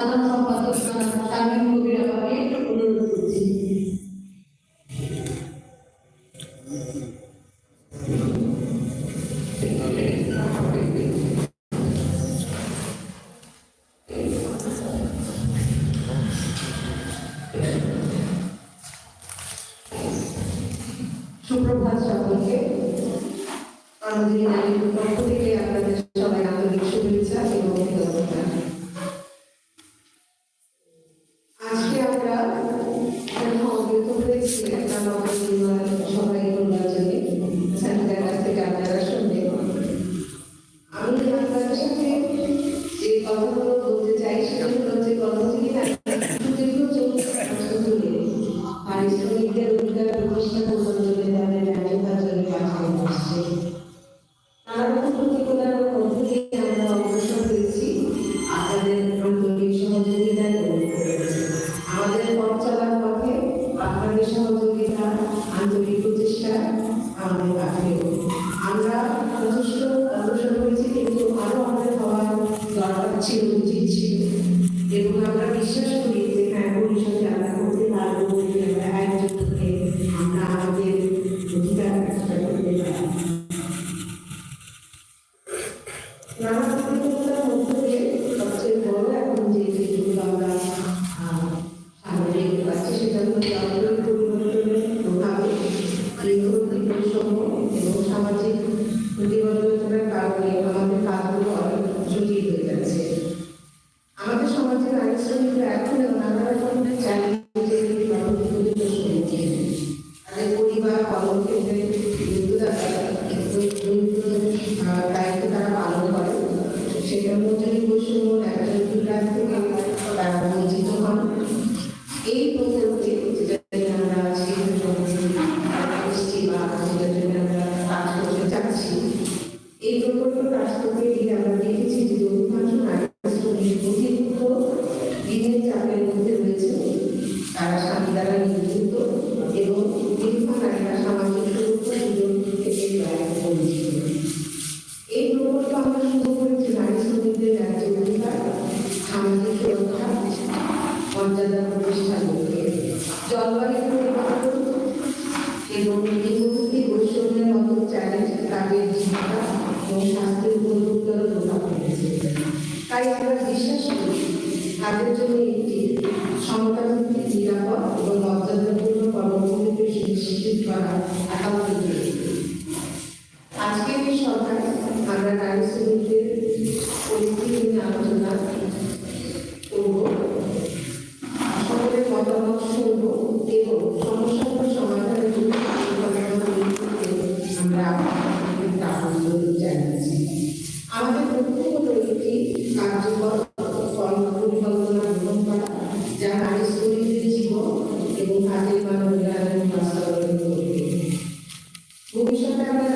সাধারণ সম্পাদক সুপ্রভাত সকলকে। আমাদের পক্ষ থেকে আপনাদের তাই আমরা বিশ্বাস করি তাদের জন্য একটি সমতাভিত্তিক নিরাপদ এবং মর্যাদাপূর্ণ কর্মভূমিকে নিশ্চিত করা একান্ত জরুরি। আজকের এই সরকার আমরা নারী শ্রমিকদের পরিস্থিতি নিয়ে আলোচনা করব। সকলের মতামত Bu bir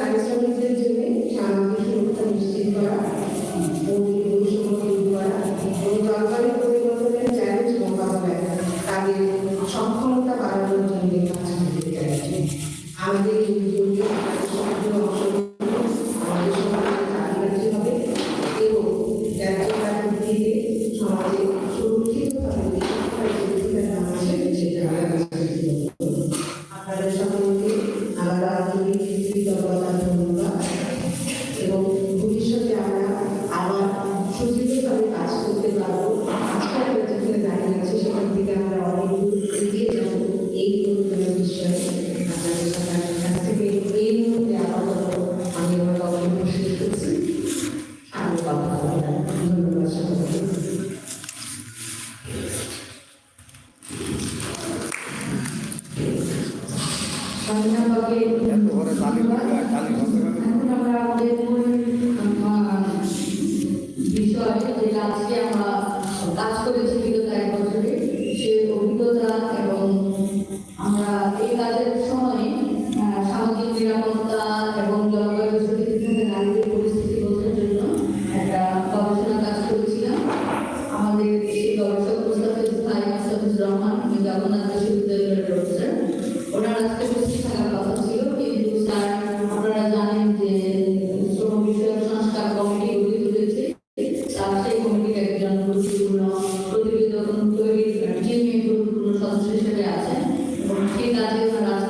そう呢。